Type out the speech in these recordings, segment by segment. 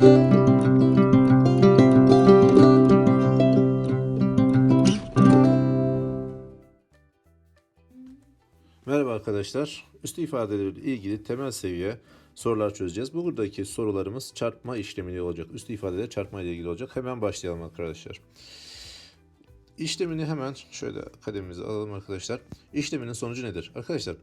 Merhaba arkadaşlar. Üstü ifadeleriyle ilgili temel seviye sorular çözeceğiz. Buradaki sorularımız çarpma işlemiyle olacak. Üstü ifadeler çarpma ile ilgili olacak. Hemen başlayalım arkadaşlar. İşlemini hemen şöyle kalemimizi alalım arkadaşlar. İşleminin sonucu nedir? Arkadaşlar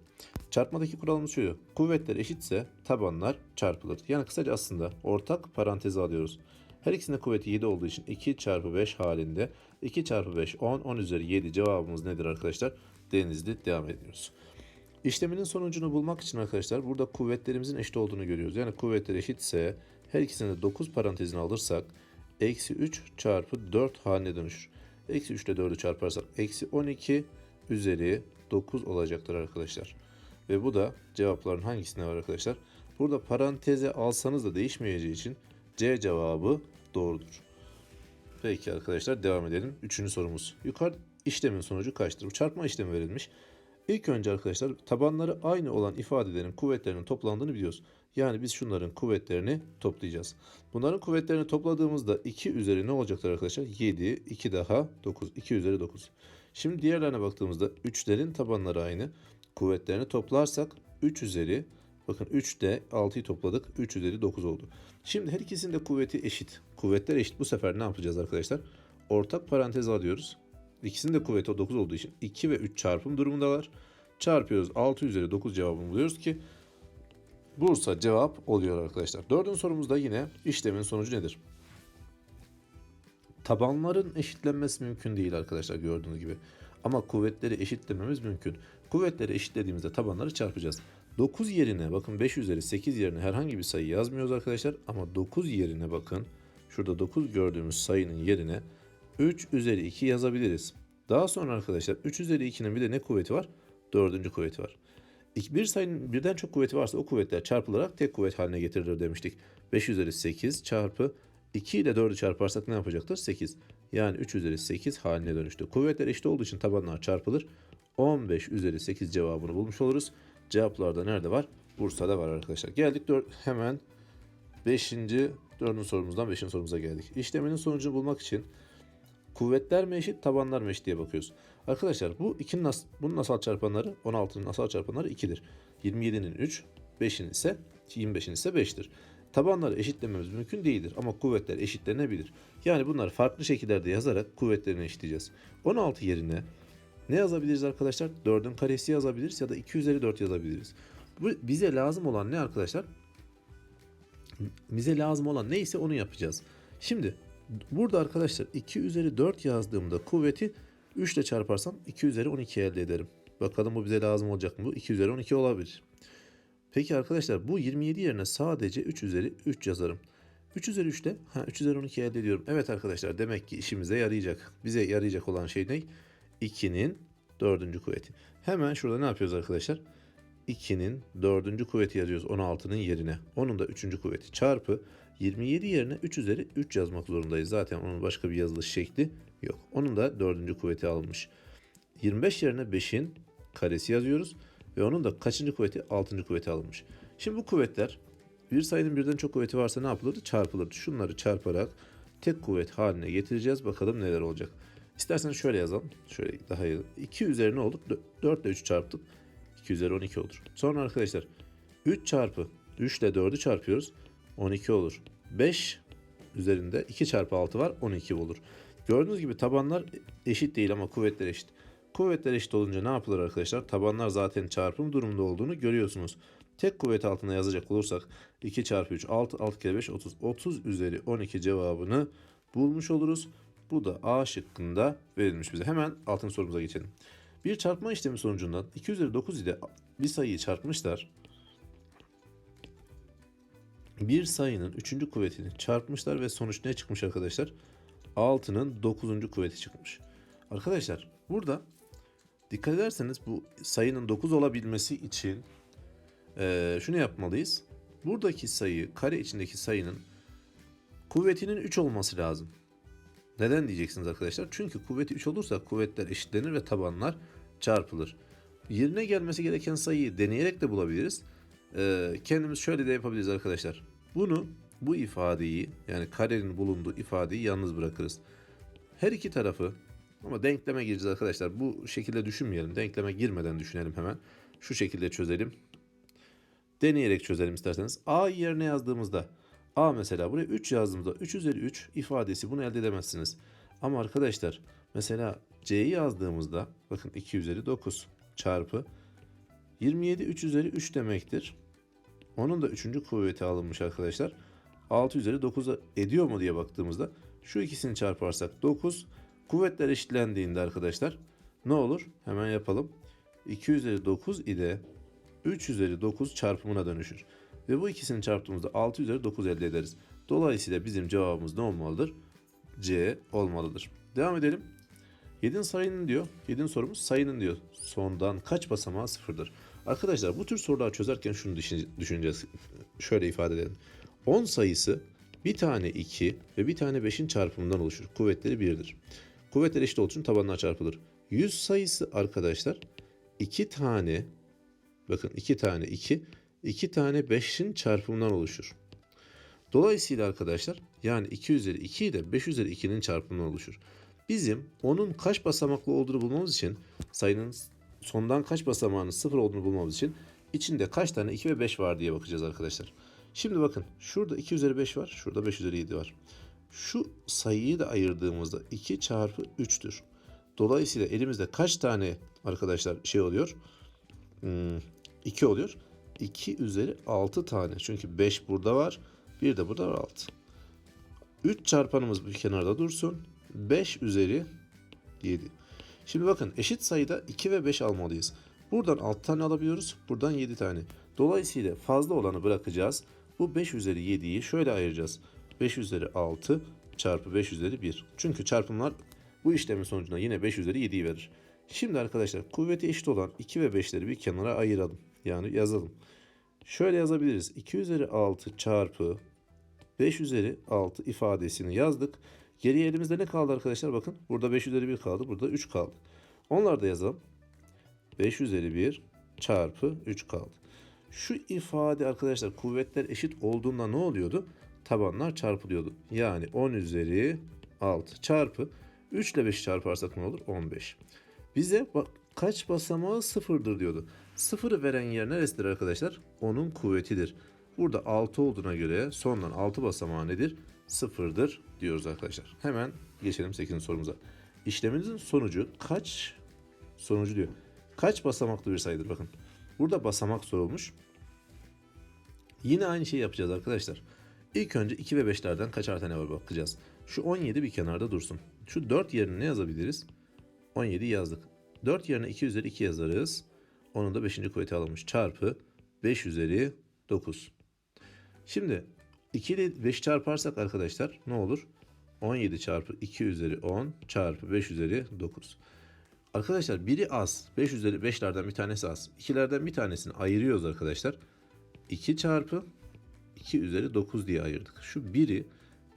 çarpmadaki kuralımız şu. Kuvvetler eşitse tabanlar çarpılır. Yani kısaca aslında ortak parantezi alıyoruz. Her ikisinde kuvveti 7 olduğu için 2 çarpı 5 halinde 2 çarpı 5 10 10 üzeri 7 cevabımız nedir arkadaşlar? Denizli devam ediyoruz. İşleminin sonucunu bulmak için arkadaşlar burada kuvvetlerimizin eşit olduğunu görüyoruz. Yani kuvvetler eşitse her ikisini de 9 parantezine alırsak eksi 3 çarpı 4 haline dönüşür. Eksi 3 ile 4'ü çarparsak eksi 12 üzeri 9 olacaktır arkadaşlar. Ve bu da cevapların hangisine var arkadaşlar? Burada paranteze alsanız da değişmeyeceği için C cevabı doğrudur. Peki arkadaşlar devam edelim. Üçüncü sorumuz. Yukarı işlemin sonucu kaçtır? Bu çarpma işlemi verilmiş. İlk önce arkadaşlar tabanları aynı olan ifadelerin kuvvetlerinin toplandığını biliyoruz. Yani biz şunların kuvvetlerini toplayacağız. Bunların kuvvetlerini topladığımızda 2 üzeri ne olacaktır arkadaşlar? 7, 2 daha 9. 2 üzeri 9. Şimdi diğerlerine baktığımızda 3'lerin tabanları aynı. Kuvvetlerini toplarsak 3 üzeri bakın 3'te 6'yı topladık. 3 üzeri 9 oldu. Şimdi her ikisinin de kuvveti eşit. Kuvvetler eşit. Bu sefer ne yapacağız arkadaşlar? Ortak parantez alıyoruz. İkisinin de kuvveti 9 olduğu için 2 ve 3 çarpım durumundalar. Çarpıyoruz 6 üzeri 9 cevabını buluyoruz ki Bursa cevap oluyor arkadaşlar. Dördüncü sorumuzda yine işlemin sonucu nedir? Tabanların eşitlenmesi mümkün değil arkadaşlar gördüğünüz gibi. Ama kuvvetleri eşitlememiz mümkün. Kuvvetleri eşitlediğimizde tabanları çarpacağız. 9 yerine bakın 5 üzeri 8 yerine herhangi bir sayı yazmıyoruz arkadaşlar. Ama 9 yerine bakın şurada 9 gördüğümüz sayının yerine 3 üzeri 2 yazabiliriz. Daha sonra arkadaşlar 3 üzeri 2'nin bir de ne kuvveti var? Dördüncü kuvveti var. Bir sayının birden çok kuvveti varsa o kuvvetler çarpılarak tek kuvvet haline getirilir demiştik. 5 üzeri 8 çarpı 2 ile 4'ü çarparsak ne yapacaktır? 8. Yani 3 üzeri 8 haline dönüştü. Kuvvetler eşit olduğu için tabanlar çarpılır. 15 üzeri 8 cevabını bulmuş oluruz. Cevaplarda nerede var? Bursa'da var arkadaşlar. Geldik dört, hemen 5. 4. sorumuzdan 5. sorumuza geldik. İşleminin sonucunu bulmak için Kuvvetler mi eşit, tabanlar mı eşit diye bakıyoruz. Arkadaşlar bu ikinin as bunun asal çarpanları 16'nın asal çarpanları 2'dir. 27'nin 3, 5'in ise 25'in ise 5'tir. Tabanları eşitlememiz mümkün değildir ama kuvvetler eşitlenebilir. Yani bunları farklı şekillerde yazarak kuvvetlerini eşitleyeceğiz. 16 yerine ne yazabiliriz arkadaşlar? 4'ün karesi yazabiliriz ya da 2 üzeri 4 yazabiliriz. Bu bize lazım olan ne arkadaşlar? Bize lazım olan neyse onu yapacağız. Şimdi Burada arkadaşlar 2 üzeri 4 yazdığımda kuvveti 3 ile çarparsam 2 üzeri 12 elde ederim. Bakalım bu bize lazım olacak mı? Bu 2 üzeri 12 olabilir. Peki arkadaşlar bu 27 yerine sadece 3 üzeri 3 yazarım. 3 üzeri 3 ile ha, 3 üzeri 12 elde ediyorum. Evet arkadaşlar demek ki işimize yarayacak. Bize yarayacak olan şey ne? 2'nin 4. kuvveti. Hemen şurada ne yapıyoruz arkadaşlar? 2'nin 4. kuvveti yazıyoruz 16'nın yerine. Onun da 3. kuvveti çarpı 27 yerine 3 üzeri 3 yazmak zorundayız. Zaten onun başka bir yazılış şekli yok. Onun da 4. kuvveti alınmış. 25 yerine 5'in karesi yazıyoruz. Ve onun da kaçıncı kuvveti? 6. kuvveti alınmış. Şimdi bu kuvvetler bir sayının birden çok kuvveti varsa ne yapılırdı? Çarpılırdı. Şunları çarparak tek kuvvet haline getireceğiz. Bakalım neler olacak. İsterseniz şöyle yazalım. Şöyle daha iyi. 2 üzeri ne olur? 4 ile 3 çarptık. 2 üzeri 12 olur. Sonra arkadaşlar 3 çarpı 3 ile 4'ü çarpıyoruz. 12 olur. 5 üzerinde 2 çarpı 6 var 12 olur. Gördüğünüz gibi tabanlar eşit değil ama kuvvetler eşit. Kuvvetler eşit olunca ne yapılır arkadaşlar? Tabanlar zaten çarpım durumunda olduğunu görüyorsunuz. Tek kuvvet altına yazacak olursak 2 çarpı 3 6 6 kere 5 30 30 üzeri 12 cevabını bulmuş oluruz. Bu da A şıkkında verilmiş bize. Hemen altın sorumuza geçelim. Bir çarpma işlemi sonucunda 2 üzeri 9 ile bir sayıyı çarpmışlar. Bir sayının 3. kuvvetini çarpmışlar ve sonuç ne çıkmış arkadaşlar? 6'nın 9. kuvveti çıkmış. Arkadaşlar burada dikkat ederseniz bu sayının 9 olabilmesi için eee, şunu yapmalıyız. Buradaki sayı kare içindeki sayının kuvvetinin 3 olması lazım. Neden diyeceksiniz arkadaşlar? Çünkü kuvveti 3 olursa kuvvetler eşitlenir ve tabanlar çarpılır. Yerine gelmesi gereken sayıyı deneyerek de bulabiliriz. Ee, kendimiz şöyle de yapabiliriz arkadaşlar. Bunu bu ifadeyi yani karenin bulunduğu ifadeyi yalnız bırakırız. Her iki tarafı ama denkleme gireceğiz arkadaşlar. Bu şekilde düşünmeyelim. Denkleme girmeden düşünelim hemen. Şu şekilde çözelim. Deneyerek çözelim isterseniz. A yerine yazdığımızda A mesela buraya 3 yazdığımızda 3 üzeri 3 ifadesi bunu elde edemezsiniz. Ama arkadaşlar mesela C'yi yazdığımızda bakın 2 üzeri 9 çarpı 27 3 üzeri 3 demektir. Onun da 3. kuvveti alınmış arkadaşlar. 6 üzeri 9 ediyor mu diye baktığımızda şu ikisini çarparsak 9 kuvvetler eşitlendiğinde arkadaşlar ne olur? Hemen yapalım. 2 üzeri 9 ile 3 üzeri 9 çarpımına dönüşür. Ve bu ikisini çarptığımızda 6 üzeri 9 elde ederiz. Dolayısıyla bizim cevabımız ne olmalıdır? C olmalıdır. Devam edelim. 7'in sayının diyor. 7'in sorumuz sayının diyor. Sondan kaç basamağı sıfırdır? Arkadaşlar bu tür sorular çözerken şunu düşün- düşüneceğiz. Şöyle ifade edelim. 10 sayısı bir tane 2 ve bir tane 5'in çarpımından oluşur. Kuvvetleri 1'dir. Kuvvetler eşit olduğu için tabanlar çarpılır. 100 sayısı arkadaşlar 2 tane bakın 2 tane 2 2 tane 5'in çarpımından oluşur. Dolayısıyla arkadaşlar yani 2 üzeri 2 ile 5 üzeri 2'nin çarpımından oluşur. Bizim onun kaç basamaklı olduğunu bulmamız için sayının sondan kaç basamağının sıfır olduğunu bulmamız için içinde kaç tane 2 ve 5 var diye bakacağız arkadaşlar. Şimdi bakın şurada 2 üzeri 5 var. Şurada 5 üzeri 7 var. Şu sayıyı da ayırdığımızda 2 çarpı 3'tür. Dolayısıyla elimizde kaç tane arkadaşlar şey oluyor? Hmm, 2 oluyor. 2 üzeri 6 tane. Çünkü 5 burada var. Bir de burada var 6. 3 çarpanımız bir kenarda dursun. 5 üzeri 7. Şimdi bakın eşit sayıda 2 ve 5 almalıyız. Buradan 6 tane alabiliyoruz. Buradan 7 tane. Dolayısıyla fazla olanı bırakacağız. Bu 5 üzeri 7'yi şöyle ayıracağız. 5 üzeri 6 çarpı 5 üzeri 1. Çünkü çarpımlar bu işlemin sonucunda yine 5 üzeri 7'yi verir. Şimdi arkadaşlar kuvveti eşit olan 2 ve 5'leri bir kenara ayıralım. Yani yazalım. Şöyle yazabiliriz. 2 üzeri 6 çarpı 5 üzeri 6 ifadesini yazdık. Geriye elimizde ne kaldı arkadaşlar? Bakın burada 5 üzeri 1 kaldı. Burada 3 kaldı. Onları da yazalım. 5 üzeri 1 çarpı 3 kaldı. Şu ifade arkadaşlar kuvvetler eşit olduğunda ne oluyordu? Tabanlar çarpılıyordu. Yani 10 üzeri 6 çarpı 3 ile 5 çarparsak ne olur? 15. Bize bak, kaç basamağı sıfırdır diyordu. Sıfırı veren yer neresidir arkadaşlar? Onun kuvvetidir. Burada 6 olduğuna göre sondan 6 basamağı nedir? Sıfırdır diyoruz arkadaşlar. Hemen geçelim 8. sorumuza. İşleminizin sonucu kaç sonucu diyor. Kaç basamaklı bir sayıdır bakın. Burada basamak sorulmuş. Yine aynı şeyi yapacağız arkadaşlar. İlk önce 2 ve 5'lerden kaçar tane var bakacağız. Şu 17 bir kenarda dursun. Şu 4 yerine ne yazabiliriz? 17 yazdık. 4 yerine 2 üzeri 2 yazarız. Onun da 5. kuvveti alınmış. Çarpı 5 üzeri 9. Şimdi 2 ile 5 çarparsak arkadaşlar ne olur? 17 çarpı 2 üzeri 10 çarpı 5 üzeri 9. Arkadaşlar biri az. 5 üzeri 5'lerden bir tanesi az. 2'lerden bir tanesini ayırıyoruz arkadaşlar. 2 çarpı 2 üzeri 9 diye ayırdık. Şu biri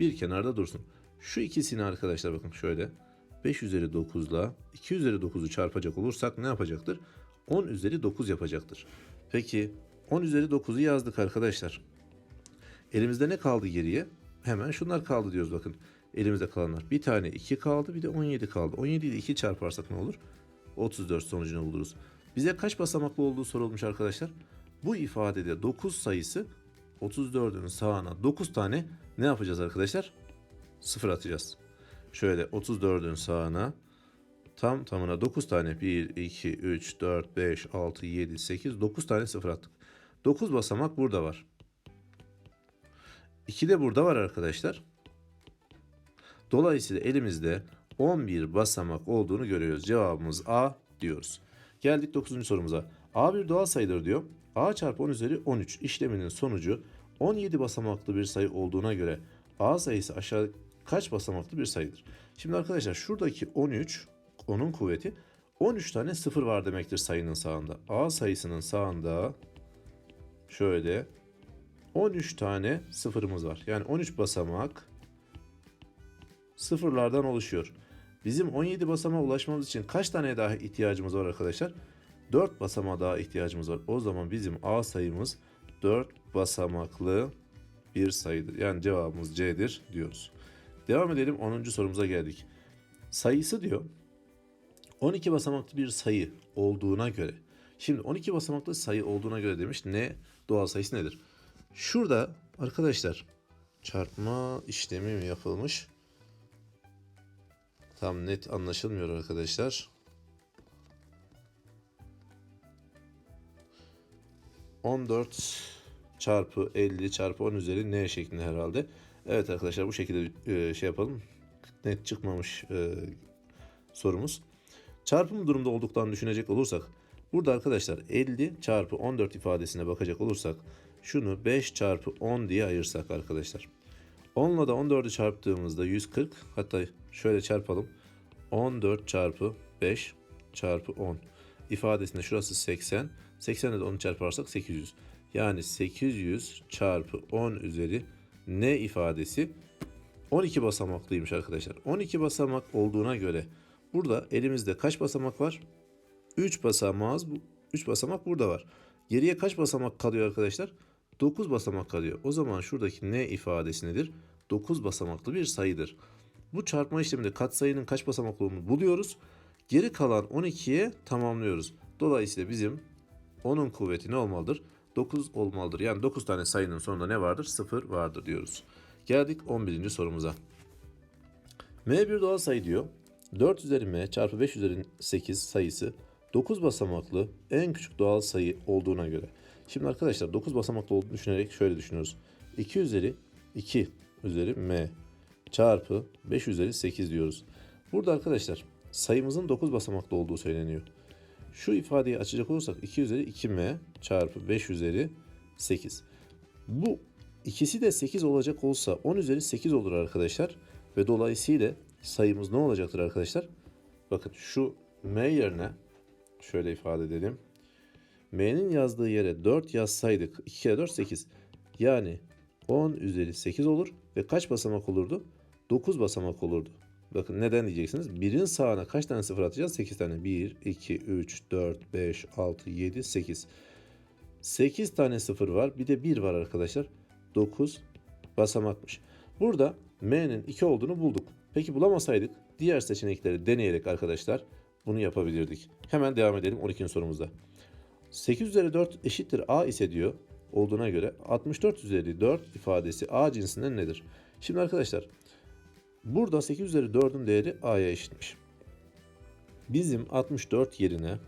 bir kenarda dursun. Şu ikisini arkadaşlar bakın şöyle 5 üzeri 9 ile 2 üzeri 9'u çarpacak olursak ne yapacaktır? 10 üzeri 9 yapacaktır. Peki 10 üzeri 9'u yazdık arkadaşlar. Elimizde ne kaldı geriye? Hemen şunlar kaldı diyoruz bakın. Elimizde kalanlar. Bir tane 2 kaldı bir de 17 kaldı. 17 ile 2 çarparsak ne olur? 34 sonucunu buluruz. Bize kaç basamaklı olduğu sorulmuş arkadaşlar. Bu ifadede 9 sayısı 34'ün sağına 9 tane ne yapacağız arkadaşlar? Sıfır atacağız. Şöyle 34'ün sağına tam tamına 9 tane 1, 2, 3, 4, 5, 6, 7, 8, 9 tane sıfır attık. 9 basamak burada var. 2 de burada var arkadaşlar. Dolayısıyla elimizde 11 basamak olduğunu görüyoruz. Cevabımız A diyoruz. Geldik 9. sorumuza. A bir doğal sayıdır diyor. A çarpı 10 üzeri 13 işleminin sonucu 17 basamaklı bir sayı olduğuna göre A sayısı aşağı kaç basamaklı bir sayıdır? Şimdi arkadaşlar şuradaki 13 onun kuvveti 13 tane sıfır var demektir sayının sağında. A sayısının sağında şöyle 13 tane sıfırımız var. Yani 13 basamak sıfırlardan oluşuyor. Bizim 17 basamağa ulaşmamız için kaç tane daha ihtiyacımız var arkadaşlar? 4 basamağa daha ihtiyacımız var. O zaman bizim A sayımız 4 basamaklı bir sayıdır. Yani cevabımız C'dir diyoruz. Devam edelim 10. sorumuza geldik. Sayısı diyor 12 basamaklı bir sayı olduğuna göre. Şimdi 12 basamaklı sayı olduğuna göre demiş ne doğal sayısı nedir? Şurada arkadaşlar çarpma işlemi mi yapılmış? Tam net anlaşılmıyor arkadaşlar. 14 çarpı 50 çarpı 10 üzeri n şeklinde herhalde. Evet arkadaşlar bu şekilde e, şey yapalım. Net çıkmamış e, sorumuz. Çarpım durumda olduktan düşünecek olursak burada arkadaşlar 50 çarpı 14 ifadesine bakacak olursak şunu 5 çarpı 10 diye ayırsak arkadaşlar. 10 ile de 14'ü çarptığımızda 140 hatta şöyle çarpalım. 14 çarpı 5 çarpı 10 ifadesinde şurası 80. 80 ile de 10 çarparsak 800. Yani 800 çarpı 10 üzeri n ifadesi 12 basamaklıymış arkadaşlar. 12 basamak olduğuna göre burada elimizde kaç basamak var? 3 basamağız. 3 basamak burada var. Geriye kaç basamak kalıyor arkadaşlar? 9 basamak kalıyor. O zaman şuradaki n ifadesi nedir? 9 basamaklı bir sayıdır. Bu çarpma işleminde katsayının kaç basamaklı olduğunu buluyoruz. Geri kalan 12'ye tamamlıyoruz. Dolayısıyla bizim 10'un kuvveti ne olmalıdır? 9 olmalıdır. Yani 9 tane sayının sonunda ne vardır? 0 vardır diyoruz. Geldik 11. sorumuza. M bir doğal sayı diyor. 4 üzeri m çarpı 5 üzeri 8 sayısı 9 basamaklı en küçük doğal sayı olduğuna göre. Şimdi arkadaşlar 9 basamaklı olduğunu düşünerek şöyle düşünüyoruz. 2 üzeri 2 üzeri m çarpı 5 üzeri 8 diyoruz. Burada arkadaşlar sayımızın 9 basamaklı olduğu söyleniyor. Şu ifadeyi açacak olursak 2 üzeri 2m çarpı 5 üzeri 8. Bu ikisi de 8 olacak olsa 10 üzeri 8 olur arkadaşlar. Ve dolayısıyla sayımız ne olacaktır arkadaşlar? Bakın şu m yerine şöyle ifade edelim. M'nin yazdığı yere 4 yazsaydık 2 kere 4 8. Yani 10 üzeri 8 olur ve kaç basamak olurdu? 9 basamak olurdu. Bakın neden diyeceksiniz? Birin sağına kaç tane sıfır atacağız? 8 tane. 1, 2, 3, 4, 5, 6, 7, 8. 8 tane sıfır var. Bir de 1 var arkadaşlar. 9 basamakmış. Burada m'nin 2 olduğunu bulduk. Peki bulamasaydık diğer seçenekleri deneyerek arkadaşlar bunu yapabilirdik. Hemen devam edelim 12. sorumuzda. 8 üzeri 4 eşittir a ise diyor olduğuna göre 64 üzeri 4 ifadesi a cinsinden nedir? Şimdi arkadaşlar Burada 8 üzeri 4'ün değeri a'ya eşitmiş. Bizim 64 yerine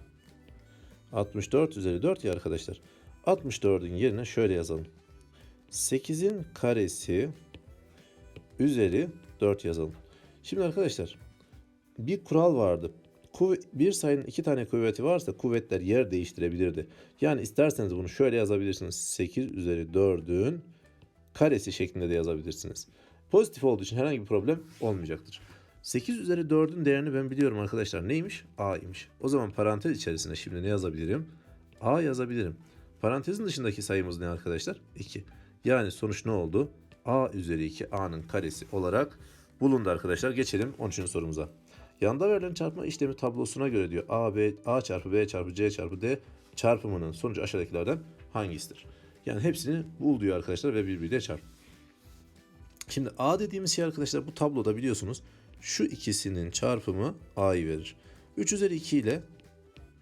64 üzeri 4 ya arkadaşlar. 64'ün yerine şöyle yazalım. 8'in karesi üzeri 4 yazalım. Şimdi arkadaşlar bir kural vardı. Bir sayının iki tane kuvveti varsa kuvvetler yer değiştirebilirdi. Yani isterseniz bunu şöyle yazabilirsiniz. 8 üzeri 4'ün karesi şeklinde de yazabilirsiniz. Pozitif olduğu için herhangi bir problem olmayacaktır. 8 üzeri 4'ün değerini ben biliyorum arkadaşlar. Neymiş? A'ymış. O zaman parantez içerisinde şimdi ne yazabilirim? A yazabilirim. Parantezin dışındaki sayımız ne arkadaşlar? 2. Yani sonuç ne oldu? A üzeri 2 A'nın karesi olarak bulundu arkadaşlar. Geçelim 13. sorumuza. Yanda verilen çarpma işlemi tablosuna göre diyor A, B, A çarpı B çarpı C çarpı D çarpımının sonucu aşağıdakilerden hangisidir? Yani hepsini bul diyor arkadaşlar ve birbiriyle çarp. Şimdi A dediğimiz şey arkadaşlar bu tabloda biliyorsunuz şu ikisinin çarpımı A'yı verir. 3 üzeri 2 ile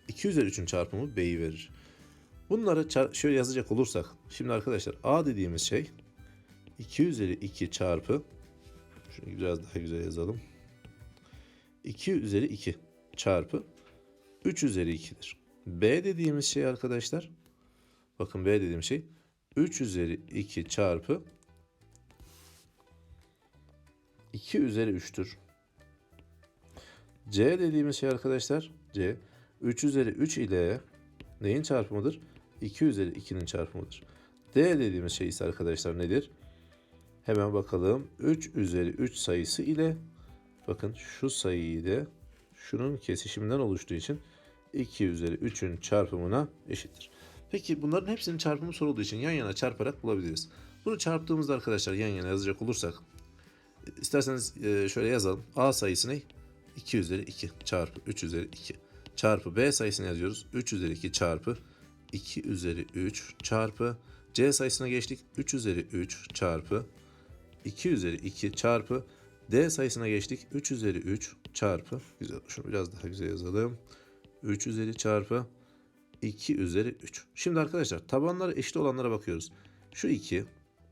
2 üzeri 3'ün çarpımı B'yi verir. Bunları şöyle yazacak olursak şimdi arkadaşlar A dediğimiz şey 2 üzeri 2 çarpı şunu biraz daha güzel yazalım. 2 üzeri 2 çarpı 3 üzeri 2'dir. B dediğimiz şey arkadaşlar bakın B dediğim şey 3 üzeri 2 çarpı 2 üzeri 3'tür. C dediğimiz şey arkadaşlar C 3 üzeri 3 ile neyin çarpımıdır? 2 üzeri 2'nin çarpımıdır. D dediğimiz şey ise arkadaşlar nedir? Hemen bakalım. 3 üzeri 3 sayısı ile bakın şu sayıyı da şunun kesişiminden oluştuğu için 2 üzeri 3'ün çarpımına eşittir. Peki bunların hepsinin çarpımı sorulduğu için yan yana çarparak bulabiliriz. Bunu çarptığımızda arkadaşlar yan yana yazacak olursak İsterseniz e, şöyle yazalım. A sayısını 2 üzeri 2 çarpı 3 üzeri 2 çarpı B sayısını yazıyoruz. 3 üzeri 2 çarpı 2 üzeri 3 çarpı C sayısına geçtik. 3 üzeri 3 çarpı 2 üzeri 2 çarpı D sayısına geçtik. 3 üzeri 3 çarpı güzel. Şunu biraz daha güzel yazalım. 3 üzeri çarpı 2 üzeri 3. Şimdi arkadaşlar tabanları eşit olanlara bakıyoruz. Şu 2,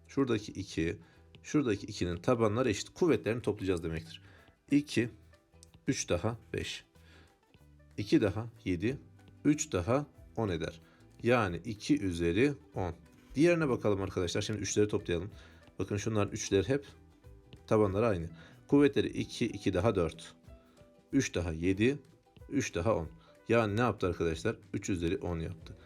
şuradaki 2, şuradaki 2'nin tabanları eşit. Kuvvetlerini toplayacağız demektir. 2, 3 daha 5. 2 daha 7, 3 daha 10 eder. Yani 2 üzeri 10. Diğerine bakalım arkadaşlar. Şimdi 3'leri toplayalım. Bakın şunların 3'leri hep tabanları aynı. Kuvvetleri 2, 2 daha 4. 3 daha 7, 3 daha 10. Yani ne yaptı arkadaşlar? 3 üzeri 10 yaptı.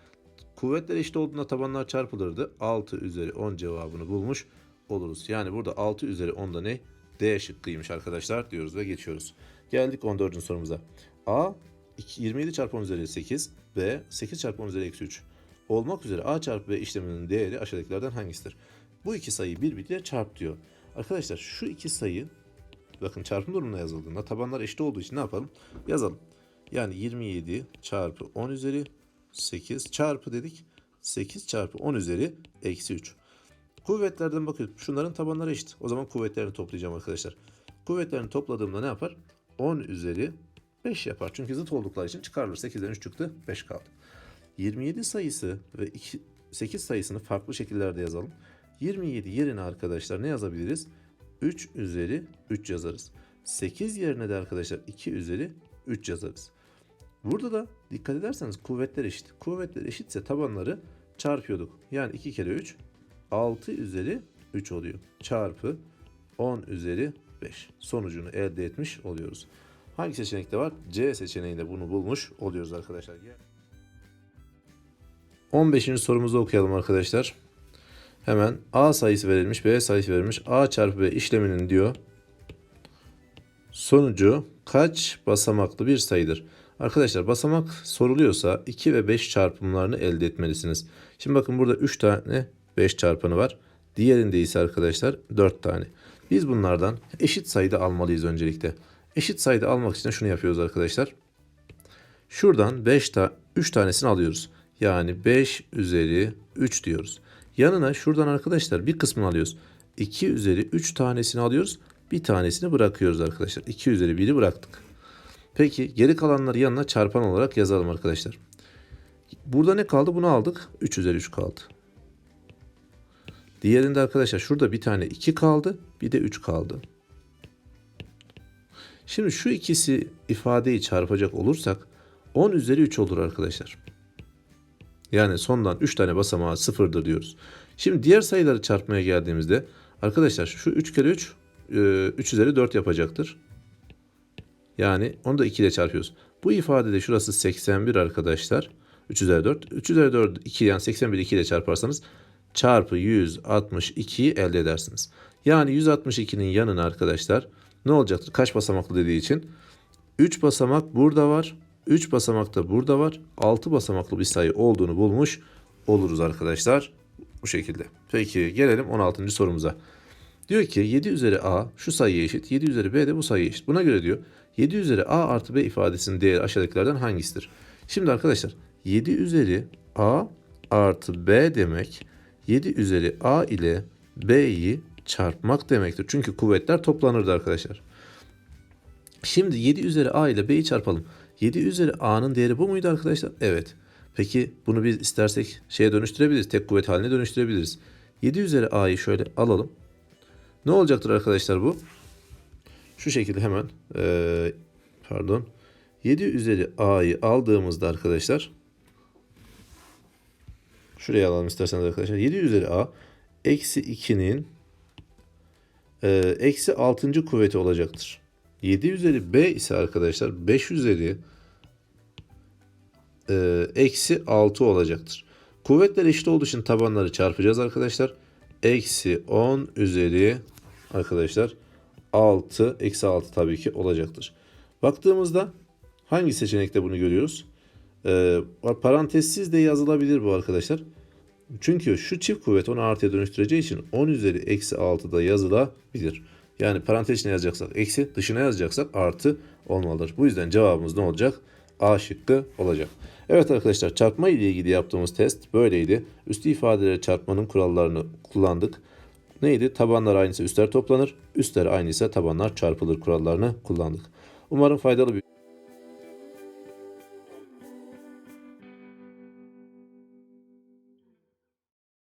Kuvvetler eşit olduğunda tabanlar çarpılırdı. 6 üzeri 10 cevabını bulmuş oluruz. Yani burada 6 üzeri 10'da ne? D şıkkıymış arkadaşlar diyoruz ve geçiyoruz. Geldik 14. sorumuza. A 27 çarpı 10 üzeri 8, B 8 çarpı 10 üzeri eksi 3 olmak üzere A çarpı B işleminin değeri aşağıdakilerden hangisidir? Bu iki sayıyı birbiriyle çarp diyor. Arkadaşlar şu iki sayı bakın çarpım durumuna yazıldığında tabanlar eşit olduğu için ne yapalım? Yazalım. Yani 27 çarpı 10 üzeri 8 çarpı dedik. 8 çarpı 10 üzeri eksi 3. Kuvvetlerden bakıyoruz. Şunların tabanları eşit. O zaman kuvvetlerini toplayacağım arkadaşlar. Kuvvetlerini topladığımda ne yapar? 10 üzeri 5 yapar. Çünkü zıt oldukları için çıkarılır. 8'den 3 çıktı. 5 kaldı. 27 sayısı ve 2, 8 sayısını farklı şekillerde yazalım. 27 yerine arkadaşlar ne yazabiliriz? 3 üzeri 3 yazarız. 8 yerine de arkadaşlar 2 üzeri 3 yazarız. Burada da dikkat ederseniz kuvvetler eşit. Kuvvetler eşitse tabanları çarpıyorduk. Yani 2 kere 3 6 üzeri 3 oluyor. Çarpı 10 üzeri 5. Sonucunu elde etmiş oluyoruz. Hangi seçenekte var? C seçeneğinde bunu bulmuş oluyoruz arkadaşlar. 15. sorumuzu okuyalım arkadaşlar. Hemen A sayısı verilmiş, B sayısı verilmiş. A çarpı B işleminin diyor. Sonucu kaç basamaklı bir sayıdır? Arkadaşlar basamak soruluyorsa 2 ve 5 çarpımlarını elde etmelisiniz. Şimdi bakın burada 3 tane 5 çarpanı var. Diğerinde ise arkadaşlar 4 tane. Biz bunlardan eşit sayıda almalıyız öncelikle. Eşit sayıda almak için şunu yapıyoruz arkadaşlar. Şuradan 5 ta 3 tanesini alıyoruz. Yani 5 üzeri 3 diyoruz. Yanına şuradan arkadaşlar bir kısmını alıyoruz. 2 üzeri 3 tanesini alıyoruz. Bir tanesini bırakıyoruz arkadaşlar. 2 üzeri 1'i bıraktık. Peki geri kalanları yanına çarpan olarak yazalım arkadaşlar. Burada ne kaldı? Bunu aldık. 3 üzeri 3 kaldı. Diğerinde arkadaşlar şurada bir tane 2 kaldı. Bir de 3 kaldı. Şimdi şu ikisi ifadeyi çarpacak olursak 10 üzeri 3 olur arkadaşlar. Yani sondan 3 tane basamağı sıfırdır diyoruz. Şimdi diğer sayıları çarpmaya geldiğimizde arkadaşlar şu 3 kere 3 3 üzeri 4 yapacaktır. Yani onu da 2 ile çarpıyoruz. Bu ifadede şurası 81 arkadaşlar. 3 üzeri 4. 3 üzeri 4 2 yani 81 2 ile çarparsanız çarpı 162'yi elde edersiniz. Yani 162'nin yanına arkadaşlar ne olacaktır? Kaç basamaklı dediği için 3 basamak burada var. 3 basamak da burada var. 6 basamaklı bir sayı olduğunu bulmuş oluruz arkadaşlar. Bu şekilde. Peki gelelim 16. sorumuza. Diyor ki 7 üzeri a şu sayıya eşit. 7 üzeri b de bu sayıya eşit. Buna göre diyor 7 üzeri a artı b ifadesinin değeri aşağıdakilerden hangisidir? Şimdi arkadaşlar 7 üzeri a artı b demek 7 üzeri a ile b'yi çarpmak demektir. Çünkü kuvvetler toplanırdı arkadaşlar. Şimdi 7 üzeri a ile b'yi çarpalım. 7 üzeri a'nın değeri bu muydu arkadaşlar? Evet. Peki bunu biz istersek şeye dönüştürebiliriz. Tek kuvvet haline dönüştürebiliriz. 7 üzeri a'yı şöyle alalım. Ne olacaktır arkadaşlar bu? Şu şekilde hemen ee, pardon 7 üzeri a'yı aldığımızda arkadaşlar şuraya alalım isterseniz arkadaşlar 7 üzeri a eksi 2'nin e, eksi 6. kuvveti olacaktır. 7 üzeri b ise arkadaşlar 5 üzeri e, eksi 6 olacaktır. Kuvvetler eşit olduğu için tabanları çarpacağız arkadaşlar. Eksi 10 üzeri arkadaşlar 6 eksi 6 tabii ki olacaktır. Baktığımızda hangi seçenekte bunu görüyoruz? Ee, parantezsiz de yazılabilir bu arkadaşlar. Çünkü şu çift kuvvet onu artıya dönüştüreceği için 10 üzeri eksi 6 da yazılabilir. Yani parantez içine yazacaksak eksi dışına yazacaksak artı olmalıdır. Bu yüzden cevabımız ne olacak? A şıkkı olacak. Evet arkadaşlar çarpma ile ilgili yaptığımız test böyleydi. Üstü ifadelere çarpmanın kurallarını kullandık. Neydi? Tabanlar aynıysa üstler toplanır. Üstler aynıysa tabanlar çarpılır kurallarını kullandık. Umarım faydalı bir